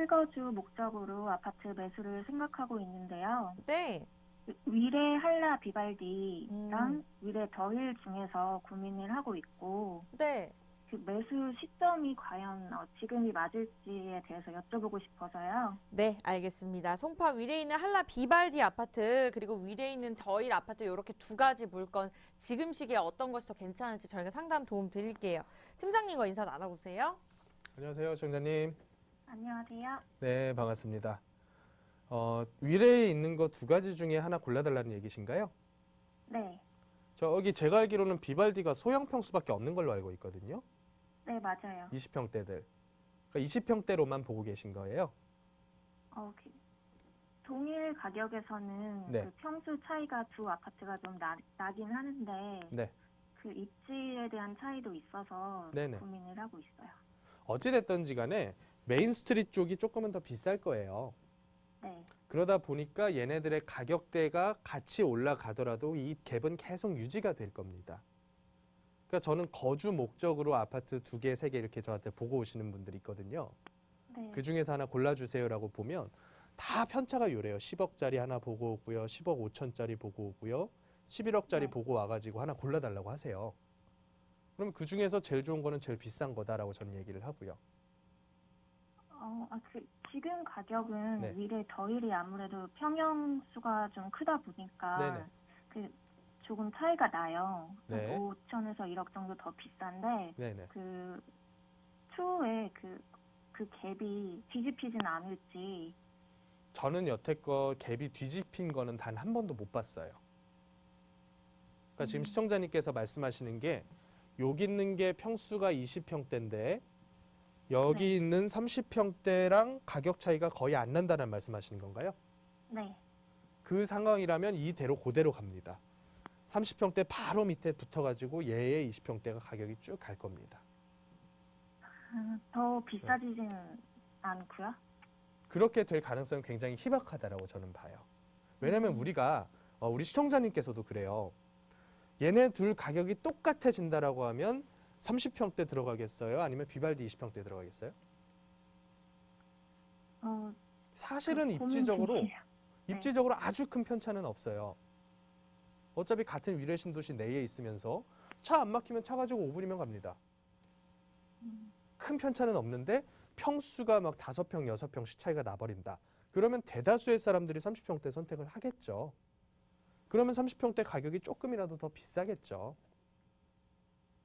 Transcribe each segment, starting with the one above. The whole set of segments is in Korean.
실거주 목적으로 아파트 매수를 생각하고 있는데요. 네. 그 위례 한라 비발디랑 음. 위례 더힐 중에서 고민을 하고 있고 네. 그 매수 시점이 과연 어, 지금이 맞을지에 대해서 여쭤보고 싶어서요. 네, 알겠습니다. 송파 위례에 있는 한라 비발디 아파트 그리고 위례에 있는 더일 아파트 이렇게 두 가지 물건 지금 시기에 어떤 것이 더 괜찮을지 저희가 상담 도움 드릴게요. 팀장님과 인사 나눠보세요. 안녕하세요, 시청자님. 안녕하세요. 네, 반갑습니다. 어, 위례에 있는 거 두 가지 중에 하나 골라달라는 얘기신가요? 네. 저기 제가 알기로는 비발디가 소형 평수밖에 없는 걸로 알고 있거든요. 네, 맞아요. 20평대들. 그러니까 20평대로만 보고 계신 거예요. 어, 그 동일 가격에서는 네. 그 평수 차이가 두 아파트가 좀 나, 나긴 하는데 네. 그 입지에 대한 차이도 있어서 네네. 고민을 하고 있어요. 어찌됐든지 간에 메인 스트릿 쪽이 조금은 더 비쌀 거예요. 네. 그러다 보니까 얘네들의 가격대가 같이 올라가더라도 이 갭은 계속 유지가 될 겁니다. 그러니까 저는 거주 목적으로 아파트 두 개, 세 개 이렇게 저한테 보고 오시는 분들이 있거든요. 네. 그 중에서 하나 골라주세요라고 보면 다 편차가 요래요. 10억짜리 하나 보고 오고요. 10억 5천짜리 보고 오고요. 11억짜리 네. 보고 와가지고 하나 골라달라고 하세요. 그러면 그 중에서 제일 좋은 거는 제일 비싼 거다라고 저는 얘기를 하고요. 어, 아, 그 지금 가격은 네. 위례 더일이 아무래도 평형 수가 좀 크다 보니까 네네. 그 조금 차이가 나요. 네. 5천에서 1억 정도 더 비싼데 네네. 그 추후에 그, 그 갭이 뒤집히진 않을지 저는 여태껏 갭이 뒤집힌 거는 단 한 번도 못 봤어요. 그러니까 지금 음. 시청자님께서 말씀하시는 게 여기 있는 게 평수가 20평대인데 여기 네. 있는 30평대랑 가격 차이가 거의 안 난다는 말씀하시는 건가요? 네. 그 상황이라면 이대로 그대로 갑니다. 30평대 바로 밑에 붙어가지고 얘의 20평대가 가격이 쭉 갈 겁니다. 음, 더 비싸지진 않고요. 그렇게 될 가능성은 굉장히 희박하다라고 저는 봐요. 왜냐하면 음. 우리가 어, 우리 시청자님께서도 그래요. 얘네 둘 가격이 똑같아진다라고 하면 30평대 들어가겠어요? 아니면 비발디 20평대 들어가겠어요? 어, 사실은 그 입지적으로 중이에요. 네. 입지적으로 아주 큰 편차는 없어요. 어차피 같은 위례 신도시 내에 있으면서 차 안 막히면 차 가지고 5분이면 갑니다. 음, 큰 편차는 없는데 평수가 막 다섯 평, 여섯 평씩 차이가 나버린다. 그러면 대다수의 사람들이 30평대 선택을 하겠죠. 그러면 30평대 가격이 조금이라도 더 비싸겠죠.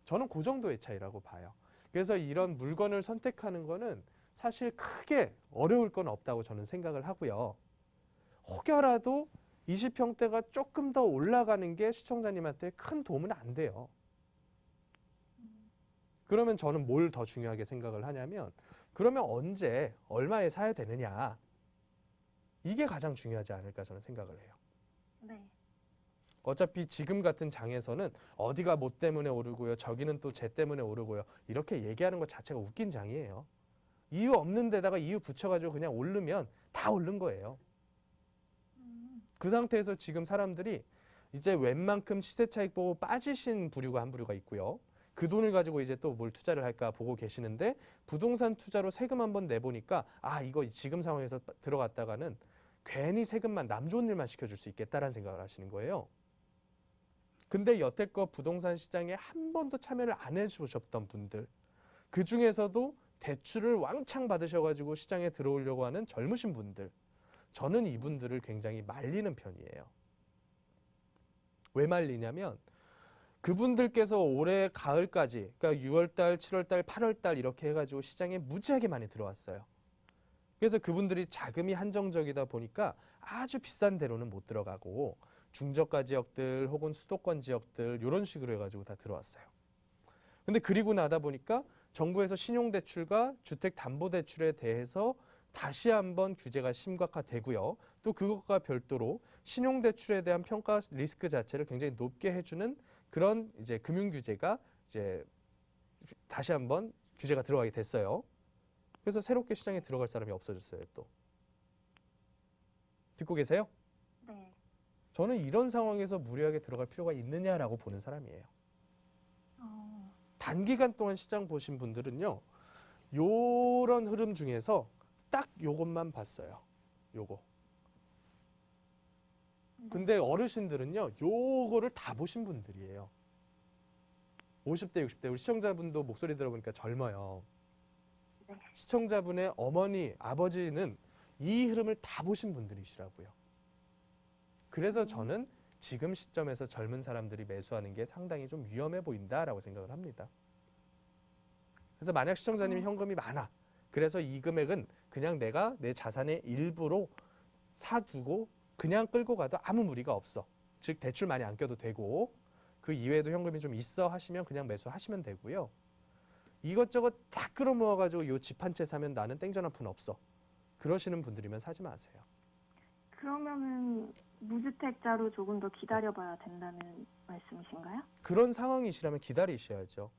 저는 그 정도의 차이라고 봐요. 그래서 이런 물건을 선택하는 거는 사실 크게 어려울 건 없다고 저는 생각을 하고요. 혹여라도 20평대가 조금 더 올라가는 게 시청자님한테 큰 도움은 안 돼요. 그러면 저는 뭘 더 중요하게 생각을 하냐면 그러면 언제 얼마에 사야 되느냐 이게 가장 중요하지 않을까 저는 생각을 해요. 네. 어차피 지금 같은 장에서는 어디가 뭐 때문에 오르고요, 저기는 또 쟤 때문에 오르고요 이렇게 얘기하는 것 자체가 웃긴 장이에요. 이유 없는 데다가 이유 붙여가지고 그냥 오르면 다 오른 거예요. 음, 그 상태에서 지금 사람들이 이제 웬만큼 시세 차익 보고 빠지신 부류가 한 부류가 있고요. 그 돈을 가지고 이제 또 뭘 투자를 할까 보고 계시는데 부동산 투자로 세금 한번 내보니까 아 이거 지금 상황에서 빠- 들어갔다가는 괜히 세금만 남 좋은 일만 시켜줄 수 있겠다라는 생각을 하시는 거예요. 근데 여태껏 부동산 시장에 한 번도 참여를 안 해주셨던 분들 그 중에서도 대출을 왕창 받으셔가지고 시장에 들어오려고 하는 젊으신 분들 저는 이분들을 굉장히 말리는 편이에요. 왜 말리냐면 그분들께서 올해 가을까지 그러니까 6월달, 7월달, 8월달 이렇게 해가지고 시장에 무지하게 많이 들어왔어요. 그래서 그분들이 자금이 한정적이다 보니까 아주 비싼 데로는 못 들어가고 중저가 지역들 혹은 수도권 지역들 이런 식으로 해가지고 다 들어왔어요. 근데 그리고 나다 보니까 정부에서 신용대출과 주택담보대출에 대해서 다시 한번 규제가 심각화되고요. 또 그것과 별도로 신용대출에 대한 평가 리스크 자체를 굉장히 높게 해주는 그런 이제 금융 규제가 이제 다시 한번 규제가 들어가게 됐어요. 그래서 새롭게 시장에 들어갈 사람이 없어졌어요. 또 듣고 계세요? 네. 저는 이런 상황에서 무리하게 들어갈 필요가 있느냐라고 보는 사람이에요. 어, 단기간 동안 시장 보신 분들은요, 요런 흐름 중에서 딱 요것만 봤어요. 요거. 네. 근데 어르신들은요, 요거를 다 보신 분들이에요. 50대, 60대 우리 시청자분도 목소리 들어보니까 젊어요. 네. 시청자분의 어머니, 아버지는 이 흐름을 다 보신 분들이시라고요. 그래서 음. 저는 지금 시점에서 젊은 사람들이 매수하는 게 상당히 좀 위험해 보인다라고 생각을 합니다. 그래서 만약 시청자님이 음. 현금이 많아. 그래서 이 금액은 그냥 내가 내 자산의 일부로 사두고 그냥 끌고 가도 아무 무리가 없어. 즉 대출 많이 안 껴도 되고 그 이외에도 현금이 좀 있어 하시면 그냥 매수하시면 되고요. 이것저것 다 끌어모아 가지고 요 집 한 채 사면 나는 땡전 한 푼 없어. 그러시는 분들이면 사지 마세요. 그러면은 무주택자로 조금 더 기다려봐야 된다는 말씀이신가요? 그런 상황이시라면 기다리셔야죠.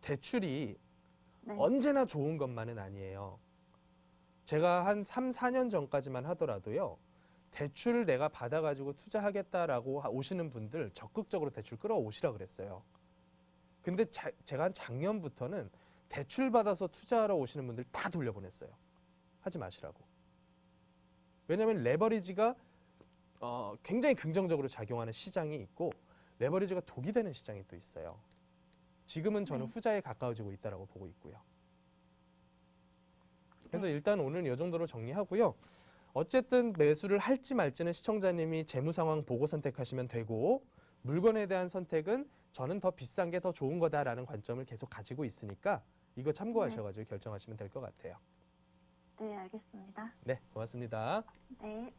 대출이 네. 언제나 좋은 것만은 아니에요. 제가 한 3, 4년 전까지만 하더라도요. 대출을 내가 받아가지고 투자하겠다라고 하- 오시는 분들 적극적으로 대출 끌어오시라 그랬어요. 근데 자- 제가 한 작년부터는 대출 받아서 투자하러 오시는 분들 다 돌려보냈어요. 하지 마시라고. 왜냐하면 레버리지가 어, 굉장히 긍정적으로 작용하는 시장이 있고 레버리지가 독이 되는 시장이 또 있어요. 지금은 저는 네. 후자에 가까워지고 있다라고 보고 있고요. 그래서 일단 오늘 이 정도로 정리하고요. 어쨌든 매수를 할지 말지는 시청자님이 재무 상황 보고 선택하시면 되고 물건에 대한 선택은 저는 더 비싼 게 더 좋은 거다라는 관점을 계속 가지고 있으니까 이거 참고하셔가지고 결정하시면 될 것 같아요. 네, 알겠습니다. 네, 고맙습니다. 네.